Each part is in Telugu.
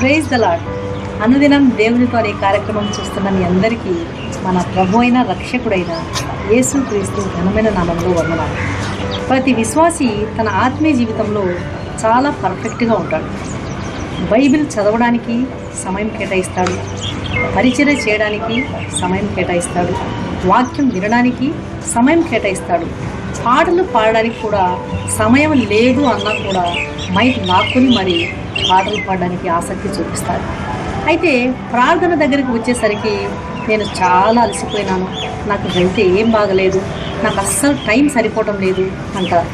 ప్రైజ్ ద లాడ్ అనుదినం దేవునితో అనే కార్యక్రమం చూస్తున్న మీ అందరికీ మన ప్రభు అయిన రక్షకుడైన యేసు క్రీస్తు ఘనమైన నామంలో వందనాలు. ప్రతి విశ్వాసి తన ఆత్మీయ జీవితంలో చాలా పర్ఫెక్ట్గా ఉంటాడు. బైబిల్ చదవడానికి సమయం కేటాయిస్తాడు. పరిచర్య చేయడానికి సమయం కేటాయిస్తాడు. వాక్యం వినడానికి సమయం కేటాయిస్తాడు. పాటలు పాడడానికి కూడా సమయం లేదు అన్నా కూడా మైక్ లాక్కుని మరి పాటలు పాడడానికి ఆసక్తి చూపిస్తారు. అయితే ప్రార్థన దగ్గరికి వచ్చేసరికి నేను చాలా అలసిపోయినాను. నాకు వెళ్తే ఏం బాగలేదు. నాకు అస్సలు టైం సరిపోవటం లేదు అంటారు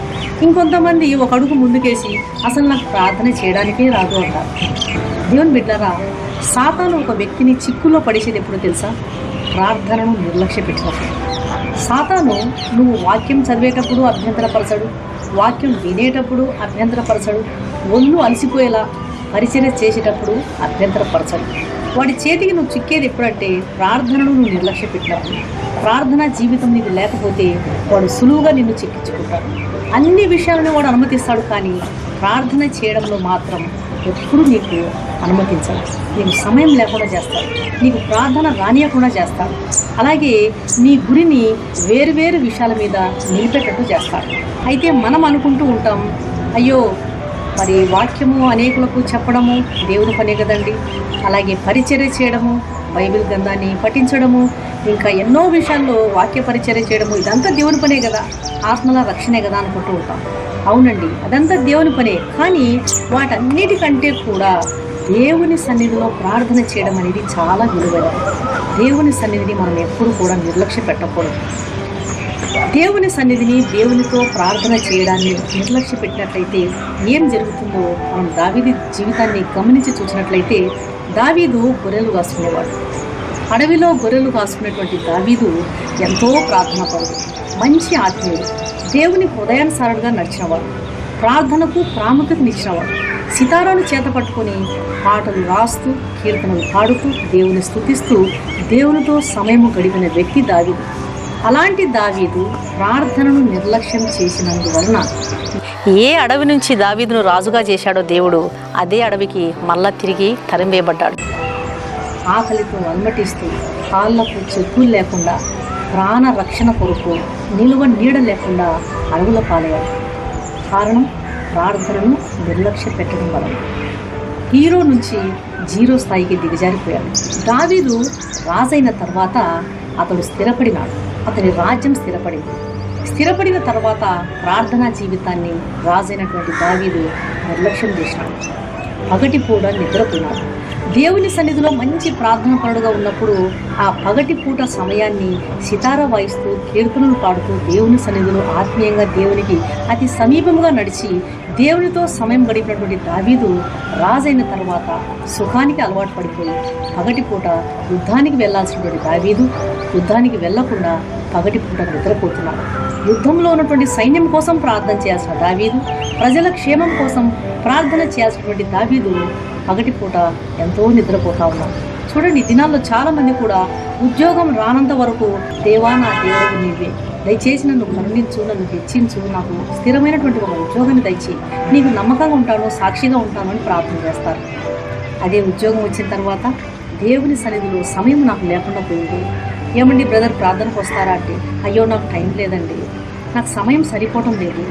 ఇంకొంతమంది ఒక అడుగు ముందుకేసి అసలు నాకు ప్రార్థన చేయడానికే రాదు అంటారు దేవుని బిడ్డరా సాతాను ఒక వ్యక్తిని చిక్కులో పడేసేది ఎప్పుడు తెలుసా? ప్రార్థనను నిర్లక్ష్య పెట్టినప్పుడు సాతాను నువ్వు వాక్యం చదివేటప్పుడు అభ్యంతరపరచడు. వాక్యం వినేటప్పుడు అభ్యంతరపరచడు. ఒళ్ళు అలసిపోయేలా పరిచర్య చేసేటప్పుడు అభ్యంతరపరచరు వాడి చేతికి నువ్వు చిక్కేది ఎప్పుడంటే ప్రార్థనను నువ్వు నిర్లక్ష్య పెట్టినప్పుడు. ప్రార్థనా జీవితం నీకు లేకపోతే వాడు సులువుగా నిన్ను చిక్కించుకుంటాడు. అన్ని విషయాలను వాడు అనుమతిస్తాడు కానీ ప్రార్థన చేయడంలో మాత్రం ఎప్పుడు నీకు అనుమతించాలి నీకు సమయం లేకుండా చేస్తాడు నీకు ప్రార్థన రానియకుండా చేస్తాడు అలాగే నీ గురిని వేరువేరు విషయాల మీద నిలిపేటట్టు చేస్తాడు అయితే మనం అనుకుంటూ ఉంటాం అయ్యో మరి వాక్యము అనేకులకు చెప్పడము దేవుని పనే కదండి. అలాగే పరిచర్య చేయడము బైబిల్ గ్రంథాన్ని పఠించడము ఇంకా ఎన్నో విషయాల్లో వాక్య పరిచర్య చేయడము ఇదంతా దేవుని పనే కదా. ఆత్మల రక్షణే కదా అనుకుంటూ ఉంటాం. అవునండి అదంతా దేవుని పనే. కానీ వాటన్నిటికంటే కూడా దేవుని సన్నిధిలో ప్రార్థన చేయడం అనేది చాలా విలువైనది. దేవుని సన్నిధిని మనం ఎప్పుడు కూడా నిర్లక్ష్య పెట్టకూడదు. దేవుని సన్నిధిని దేవునితో ప్రార్థన చేయడాన్ని నిర్లక్ష్య పెట్టినట్లయితే ఏం జరుగుతుందో మనం దావీది జీవితాన్ని గమనించి చూసినట్లయితే దావీదు గొర్రెలు కాసుకునేవాడు. అడవిలో గొర్రెలు కాసుకునేటువంటి దావీదు ఎంతో ప్రార్థన మంచి ఆత్మీయుడు దేవుని హృదయానుసారుడుగా నడిచినవాడు ప్రార్థనకు ప్రాముఖ్యతనిచ్చినవాడు సితారాను చేత పట్టుకొని పాటలు రాస్తూ కీర్తనలు పాడుతూ దేవుని స్థుతిస్తూ దేవునితో సమయము గడిపిన వ్యక్తి దావీదు. అలాంటి దావీదు ప్రార్థనను నిర్లక్ష్యం చేసినందువలన ఏ అడవి నుంచి దావీదును రాజుగా చేశాడో దేవుడు అదే అడవికి మళ్ళా తిరిగి తరిమేయబడ్డాడు ఆకలితో అల్మటిస్తూ కాళ్ళకు చెప్పులు లేకుండా ప్రాణ రక్షణ కొరకు నిలువ నీడ లేకుండా అడవుల పాలయ్యాడు. కారణం ప్రార్థనను నిర్లక్ష్య పెట్టడం వలన. హీరో నుంచి జీరో స్థాయికి దిగజారిపోయాడు. దావీదు రాజైన తర్వాత అతడు స్థిరపడినాడు. అతని రాజ్యం స్థిరపడింది. స్థిరపడిన తర్వాత ప్రార్థనా జీవితాన్ని రాజైనటువంటి దావీదు నిర్లక్ష్యం చేసినాడు పగటి పూట నిద్రపోయినాడు దేవుని సన్నిధిలో మంచి ప్రార్థన పరుడుగా ఉన్నప్పుడు ఆ పగటి పూట సమయాన్ని సితార వాయిస్తూ కీర్తనలు పాడుతూ దేవుని సన్నిధిలో ఆత్మీయంగా దేవునికి అతి సమీపంగా నడిచి దేవునితో సమయం గడిపినటువంటి దావీదు రాజైన తర్వాత సుఖానికి అలవాటు పడిపోయి పగటి పూట యుద్ధానికి వెళ్ళాల్సినటువంటి దావీదు యుద్ధానికి వెళ్ళకుండా పగటి పూట నిద్రపోతున్నాడు యుద్ధంలో ఉన్నటువంటి సైన్యం కోసం ప్రార్థన చేయాల్సిన దావీదు ప్రజల క్షేమం కోసం ప్రార్థన చేయాల్సినటువంటి దావీదు పగటి పూట ఎంతో నిద్రపోతా ఉన్నాడు చూడండి దినాల్లో చాలామంది కూడా ఉద్యోగం రానంత వరకు దేవా నా దేవుడు నీవే. దయచేసి నన్ను కరుణించు నన్ను హెచ్చించు నాకు స్థిరమైనటువంటి ఒక ఉద్యోగాన్ని దయచి నీకు నమ్మకంగా ఉంటాను సాక్షిగా ఉంటాను అని ప్రార్థన చేస్తారు. అదే ఉద్యోగం వచ్చిన తర్వాత దేవుని సన్నిధిలో సమయం నాకు లేకుండా పోయింది. ఏమండి బ్రదర్ ప్రార్థనకు వస్తారా అంటే అయ్యో నాకు టైం లేదండి. నాకు సమయం సరిపోవటం లేదు.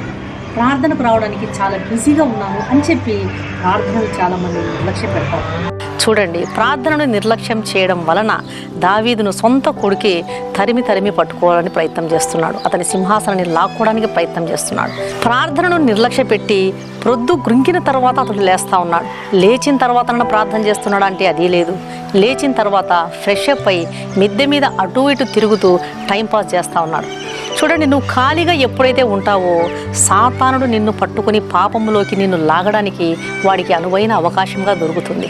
ప్రార్థనకు రావడానికి చాలా బిజీగా ఉన్నాను అని చెప్పి ప్రార్థనలు చాలామంది నిర్లక్ష్య పెడతారు చూడండి ప్రార్థనను నిర్లక్ష్యం చేయడం వలన దావీదును సొంత కొడుకే తరిమి తరిమి పట్టుకోవాలని ప్రయత్నం చేస్తున్నాడు. అతని సింహాసనాన్ని లాక్కోవడానికి ప్రయత్నం చేస్తున్నాడు. ప్రార్థనను నిర్లక్ష్య పెట్టి ప్రొద్దు గృంకిన తర్వాత అతడు లేస్తా ఉన్నాడు. లేచిన తర్వాత ప్రార్థన చేస్తున్నాడు అంటే అది లేదు. లేచిన తర్వాత ఫ్రెష్ అప్ అయి మిద్దె మీద అటు ఇటు తిరుగుతూ టైంపాస్ చేస్తూ ఉన్నాడు. చూడండి నువ్వు ఖాళీగా ఎప్పుడైతే ఉంటావో సాతానుడు నిన్ను పట్టుకుని పాపంలోకి నిన్ను లాగడానికి వాడికి అనువైన అవకాశంగా దొరుకుతుంది.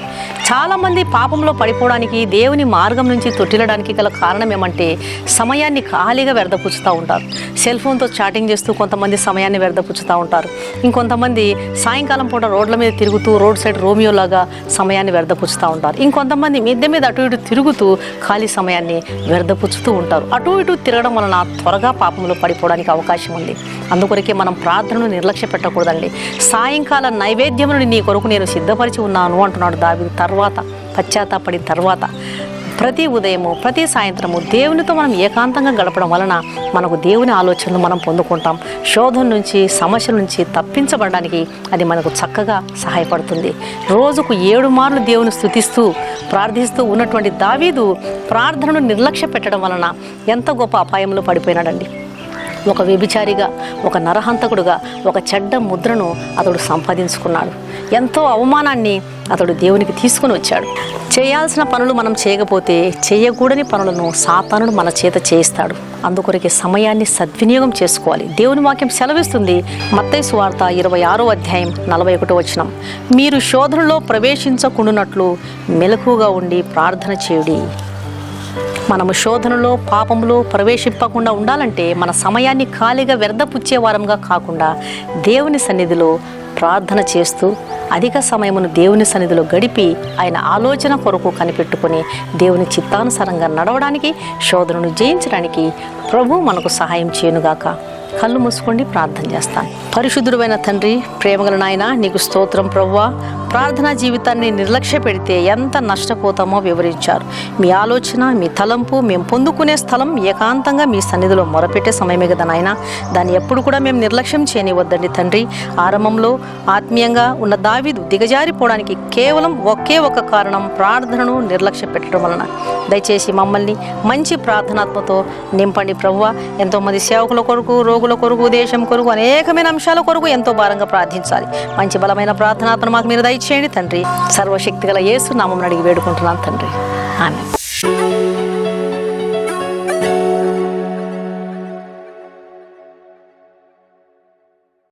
చాలామంది పాపంలో పడిపోవడానికి దేవుని మార్గం నుంచి తొట్టిల్లడానికి గల కారణం ఏమంటే సమయాన్ని ఖాళీగా వ్యర్థపుచ్చుతూ ఉంటారు. సెల్ ఫోన్తో చాటింగ్ చేస్తూ కొంతమంది సమయాన్ని వ్యర్థపుచ్చుతూ ఉంటారు. ఇంకొంతమంది సాయంకాలం పూట రోడ్ల మీద తిరుగుతూ రోడ్ సైడ్ రోమియోలాగా సమయాన్ని వ్యర్థపుచ్చుతూ ఉంటారు. ఇంకొంతమంది మిద్దె మీద అటు ఇటు తిరుగుతూ ఖాళీ సమయాన్ని వ్యర్థపుచ్చుతూ ఉంటారు. అటు ఇటు తిరగడం వలన త్వరగా పాపం పాపంలో పడిపోవడానికి అవకాశం ఉంది. అందుకొరకే మనం ప్రార్థనను నిర్లక్ష్య పెట్టకూడదండి. సాయంకాల నైవేద్యమును నీ కొరకు నేను సిద్ధపరిచి ఉన్నాను అంటున్నాడు దావి తర్వాత పశ్చాత్తాపడిన తర్వాత ప్రతి ఉదయము ప్రతి సాయంత్రము దేవునితో మనం ఏకాంతంగా గడపడం వలన మనకు దేవుని ఆలోచనలు మనం పొందుకుంటాం. శోధం నుంచి సమస్యల నుంచి తప్పించబడడానికి అది మనకు చక్కగా సహాయపడుతుంది. రోజుకు ఏడు మార్లు దేవుని స్థుతిస్తూ ప్రార్థిస్తూ ఉన్నటువంటి దావీదు ప్రార్థనను నిర్లక్ష్య పెట్టడం వలన ఎంత గొప్ప అపాయంలో పడిపోయినాడండి. ఒక వ్యభిచారిగా ఒక నరహంతకుడుగా ఒక చెడ్డ ముద్రను అతడు సంపాదించుకున్నాడు. ఎంతో అవమానాన్ని అతడు దేవునికి తీసుకుని వచ్చాడు. చేయాల్సిన పనులు మనం చేయకపోతే చేయకూడని పనులను సాతానుడు మన చేత చేయిస్తాడు. అందుకొరకే సమయాన్ని సద్వినియోగం చేసుకోవాలి. దేవుని వాక్యం సెలవిస్తుంది మత్తైసు వార్త ఇరవై ఆరో అధ్యాయం నలభై ఒకటో వచనం. మీరు శోధనలో ప్రవేశించకుండానట్లు మెలకుగా ఉండి ప్రార్థన చేయుడి. మనము శోధనలో పాపంలో ప్రవేశింపకుండా ఉండాలంటే మన సమయాన్ని ఖాళీగా వ్యర్థపుచ్చేవారంగా కాకుండా దేవుని సన్నిధిలో ప్రార్థన చేస్తూ అధిక సమయమును దేవుని సన్నిధిలో గడిపి ఆయన ఆలోచన కొరకు కనిపెట్టుకొని దేవుని చిత్తానుసారంగా నడవడానికి శోధనను జయించడానికి ప్రభు మనకు సహాయం చేయనుగాక. కళ్ళు మూసుకోండి ప్రార్థన చేస్తాను. పరిశుద్ధుడైన తండ్రి ప్రేమగల నాయన నీకు స్తోత్రం ప్రవ్వా. ప్రార్థనా జీవితాన్ని నిర్లక్ష్య పెడితే ఎంత నష్టపోతామో వివరించారు. మీ ఆలోచన మీ తలంపు మేము పొందుకునే స్థలం ఏకాంతంగా మీ సన్నిధిలో మొరపెట్టే సమయమే కదా నాయన. దాన్ని ఎప్పుడు కూడా మేము నిర్లక్ష్యం చేయనివద్దండి తండ్రి. ఆరంభంలో ఆత్మీయంగా ఉన్న దావీదు దిగజారిపోవడానికి కేవలం ఒకే ఒక కారణం ప్రార్థనను నిర్లక్ష్య పెట్టడం వలన. దయచేసి మమ్మల్ని మంచి ప్రార్థనాత్మతో నింపండి ప్రవ్వ. ఎంతోమంది సేవకుల కొరకు రోగుల కొరకు దేశం కొరకు అనేకమైన అంశాల కొరకు ఎంతో భారంగా ప్రార్థించాలి. మంచి బలమైన ప్రార్థనాత్మను మాకు మీరు దయచేయండి తండ్రి. సర్వశక్తి గల యేసు నామం అడిగి వేడుకుంటున్నాను తండ్రి. ఆమె